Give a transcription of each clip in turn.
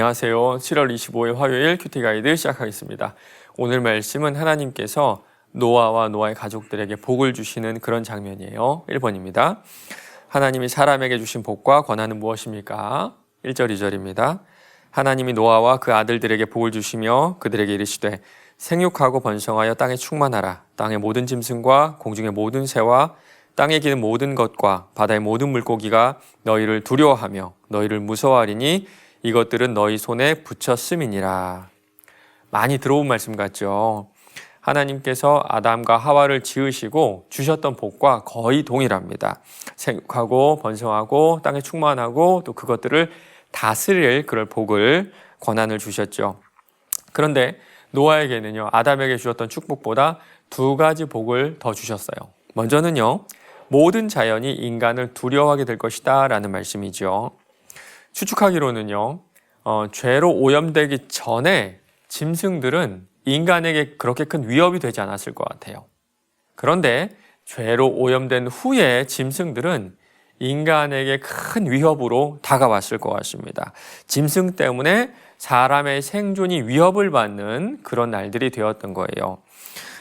안녕하세요. 7월 25일 화요일 큐티 가이드 시작하겠습니다. 오늘 말씀은 하나님께서 노아와 노아의 가족들에게 복을 주시는 그런 장면이에요. 1번입니다. 하나님이 사람에게 주신 복과 권한은 무엇입니까? 1절, 2절입니다. 하나님이 노아와 그 아들들에게 복을 주시며 그들에게 이르시되 생육하고 번성하여 땅에 충만하라. 땅의 모든 짐승과 공중의 모든 새와 땅에 기는 모든 것과 바다의 모든 물고기가 너희를 두려워하며 너희를 무서워하리니 이것들은 너희 손에 붙였음이니라. 많이 들어온 말씀 같죠. 하나님께서 아담과 하와를 지으시고 주셨던 복과 거의 동일합니다. 생육하고 번성하고 땅에 충만하고 또 그것들을 다스릴 그럴 복을 권한을 주셨죠. 그런데 노아에게는요, 아담에게 주셨던 축복보다 두 가지 복을 더 주셨어요. 먼저는요, 모든 자연이 인간을 두려워하게 될 것이다 라는 말씀이죠. 추측하기로는요, 어, 죄로 오염되기 전에 짐승들은 인간에게 그렇게 큰 위협이 되지 않았을 것 같아요. 그런데 죄로 오염된 후에 짐승들은 인간에게 큰 위협으로 다가왔을 것 같습니다. 짐승 때문에 사람의 생존이 위협을 받는 그런 날들이 되었던 거예요.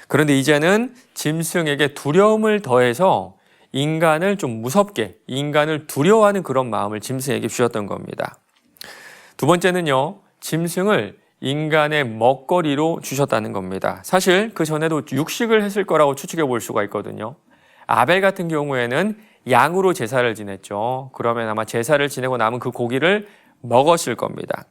그런데 이제는 짐승에게 두려움을 더해서 인간을 좀 무섭게, 인간을 두려워하는 그런 마음을 짐승에게 주셨던 겁니다. 두 번째는요, 짐승을 인간의 먹거리로 주셨다는 겁니다. 사실 그 전에도 육식을 했을 거라고 추측해 볼 수가 있거든요. 아벨 같은 경우에는 양으로 제사를 지냈죠. 그러면 아마 제사를 지내고 남은 그 고기를 먹었을 겁니다.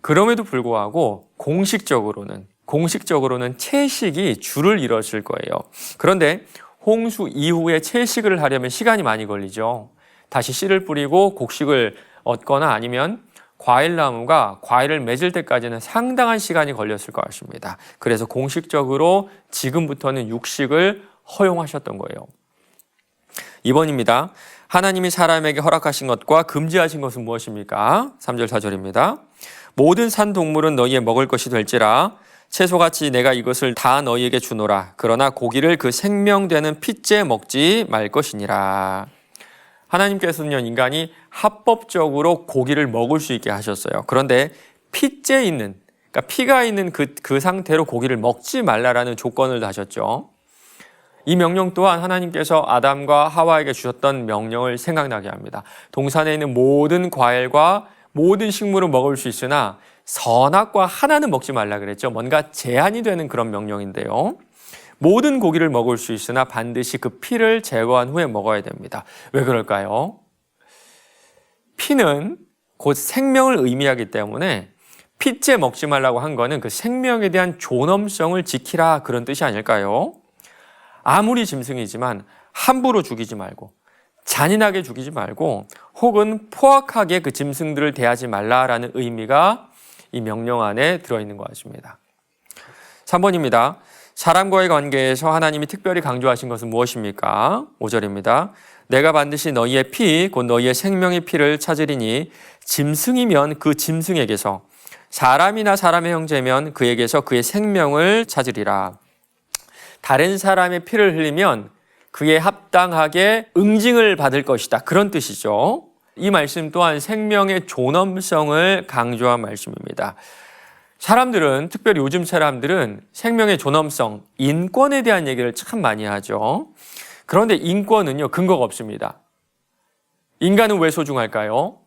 그럼에도 불구하고 공식적으로는 공식적으로는 채식이 줄을 이뤘을 거예요. 그런데 홍수 이후에 채식을 하려면 시간이 많이 걸리죠. 다시 씨를 뿌리고 곡식을 얻거나 아니면 과일 나무가 과일을 맺을 때까지는 상당한 시간이 걸렸을 것 같습니다. 그래서 공식적으로 지금부터는 육식을 허용하셨던 거예요. 2번입니다. 하나님이 사람에게 허락하신 것과 금지하신 것은 무엇입니까? 3절 4절입니다. 모든 산 동물은 너희의 먹을 것이 될지라 채소같이 내가 이것을 다 너희에게 주노라. 그러나 고기를 그 생명되는 핏째 먹지 말 것이니라. 하나님께서는요, 인간이 합법적으로 고기를 먹을 수 있게 하셨어요. 그런데 핏째 있는, 그러니까 피가 있는 그, 그 상태로 고기를 먹지 말라라는 조건을 하셨죠. 이 명령 또한 하나님께서 아담과 하와에게 주셨던 명령을 생각나게 합니다. 동산에 있는 모든 과일과 모든 식물을 먹을 수 있으나 선악과 하나는 먹지 말라 그랬죠. 뭔가 제한이 되는 그런 명령인데요. 모든 고기를 먹을 수 있으나 반드시 그 피를 제거한 후에 먹어야 됩니다. 왜 그럴까요? 피는 곧 생명을 의미하기 때문에 피째 먹지 말라고 한 거는 그 생명에 대한 존엄성을 지키라 그런 뜻이 아닐까요? 아무리 짐승이지만 함부로 죽이지 말고 잔인하게 죽이지 말고 혹은 포악하게 그 짐승들을 대하지 말라라는 의미가 이 명령 안에 들어있는 것 같습니다. 3번입니다. 사람과의 관계에서 하나님이 특별히 강조하신 것은 무엇입니까? 5절입니다. 내가 반드시 너희의 피, 곧 너희의 생명의 피를 찾으리니 짐승이면 그 짐승에게서 사람이나 사람의 형제면 그에게서 그의 생명을 찾으리라. 다른 사람의 피를 흘리면 그에 합당하게 응징을 받을 것이다. 그런 뜻이죠. 이 말씀 또한 생명의 존엄성을 강조한 말씀입니다. 사람들은, 특별히 요즘 사람들은 생명의 존엄성, 인권에 대한 얘기를 참 많이 하죠. 그런데 인권은요, 근거가 없습니다. 인간은 왜 소중할까요?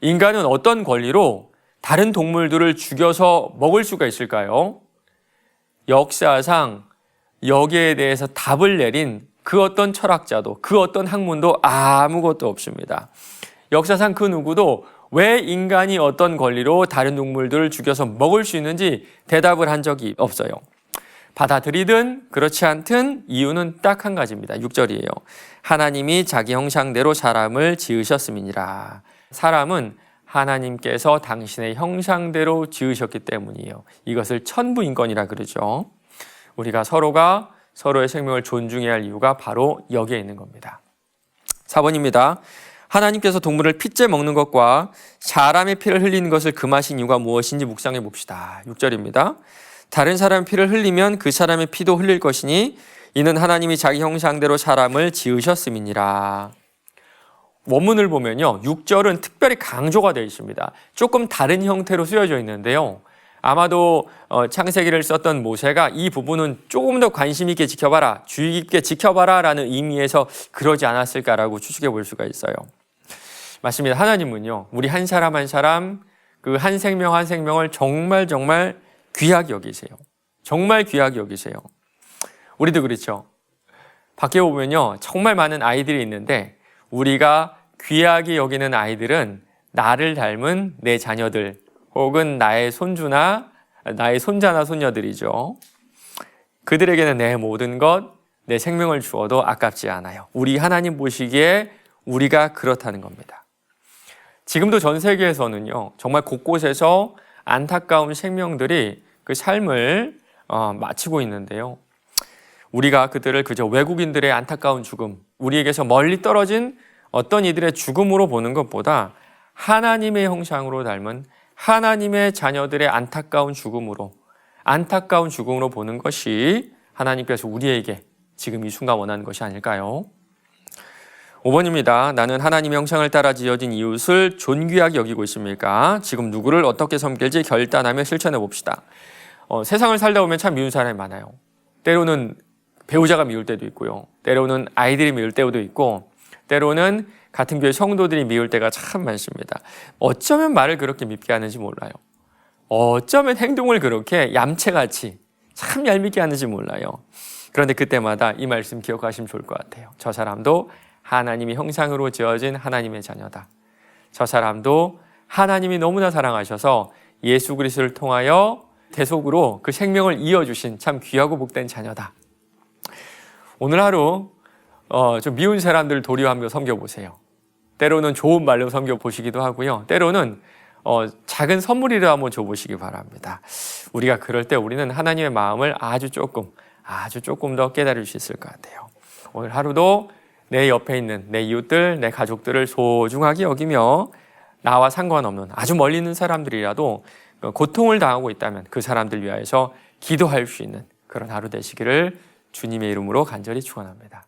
인간은 어떤 권리로 다른 동물들을 죽여서 먹을 수가 있을까요? 역사상 여기에 대해서 답을 내린 그 어떤 철학자도 그 어떤 학문도 아무것도 없습니다. 역사상 그 누구도 왜 인간이 어떤 권리로 다른 동물들을 죽여서 먹을 수 있는지 대답을 한 적이 없어요. 받아들이든 그렇지 않든 이유는 딱 한 가지입니다. 6절이에요. 하나님이 자기 형상대로 사람을 지으셨음이니라. 사람은 하나님께서 당신의 형상대로 지으셨기 때문이에요. 이것을 천부인권이라 그러죠. 우리가 서로가 서로의 생명을 존중해야 할 이유가 바로 여기에 있는 겁니다. 4번입니다. 하나님께서 동물을 피째 먹는 것과 사람의 피를 흘리는 것을 금하신 이유가 무엇인지 묵상해 봅시다. 6절입니다. 다른 사람의 피를 흘리면 그 사람의 피도 흘릴 것이니 이는 하나님이 자기 형상대로 사람을 지으셨음이니라. 원문을 보면요. 6절은 특별히 강조가 되어 있습니다. 조금 다른 형태로 쓰여져 있는데요. 아마도 어, 창세기를 썼던 모세가 이 부분은 조금 더 관심 있게 지켜봐라, 주의 깊게 지켜봐라라는 의미에서 그러지 않았을까라고 추측해 볼 수가 있어요. 맞습니다. 하나님은요, 우리 한 사람 한 사람 그 한 생명 한 생명을 정말 정말 귀하게 여기세요. 정말 귀하게 여기세요. 우리도 그렇죠. 밖에 보면요, 정말 많은 아이들이 있는데 우리가 귀하게 여기는 아이들은 나를 닮은 내 자녀들 혹은 나의 손주나 나의 손자나 손녀들이죠. 그들에게는 내 모든 것, 내 생명을 주어도 아깝지 않아요. 우리 하나님 보시기에 우리가 그렇다는 겁니다. 지금도 전 세계에서는요, 정말 곳곳에서 안타까운 생명들이 그 삶을 어, 마치고 있는데요. 우리가 그들을 그저 외국인들의 안타까운 죽음, 우리에게서 멀리 떨어진 어떤 이들의 죽음으로 보는 것보다 하나님의 형상으로 닮은 하나님의 자녀들의 안타까운 죽음으로, 안타까운 죽음으로 보는 것이 하나님께서 우리에게 지금 이 순간 원하는 것이 아닐까요? 5번입니다. 나는 하나님의 형상을 따라 지어진 이웃을 존귀하게 여기고 있습니까? 지금 누구를 어떻게 섬길지 결단하며 실천해 봅시다. 어, 세상을 살다 보면 참 미운 사람이 많아요. 때로는 배우자가 미울 때도 있고요. 때로는 아이들이 미울 때도 있고, 때로는 같은 교회 성도들이 미울 때가 참 많습니다. 어쩌면 말을 그렇게 밉게 하는지 몰라요. 어쩌면 행동을 그렇게 얌체같이 참 얄밉게 하는지 몰라요. 그런데 그때마다 이 말씀 기억하시면 좋을 것 같아요. 저 사람도 하나님의 형상으로 지어진 하나님의 자녀다. 저 사람도 하나님이 너무나 사랑하셔서 예수 그리스도를 통하여 대속으로 그 생명을 이어주신 참 귀하고 복된 자녀다. 오늘 하루 어, 좀 미운 사람들 도리하며 섬겨보세요. 때로는 좋은 말로 섬겨 보시기도 하고요. 때로는 어, 작은 선물이라 한번 줘보시기 바랍니다. 우리가 그럴 때 우리는 하나님의 마음을 아주 조금, 아주 조금 더 깨달을 수 있을 것 같아요. 오늘 하루도 내 옆에 있는 내 이웃들, 내 가족들을 소중하게 여기며 나와 상관없는 아주 멀리 있는 사람들이라도 고통을 당하고 있다면 그 사람들 위하여서 기도할 수 있는 그런 하루 되시기를 주님의 이름으로 간절히 축원합니다.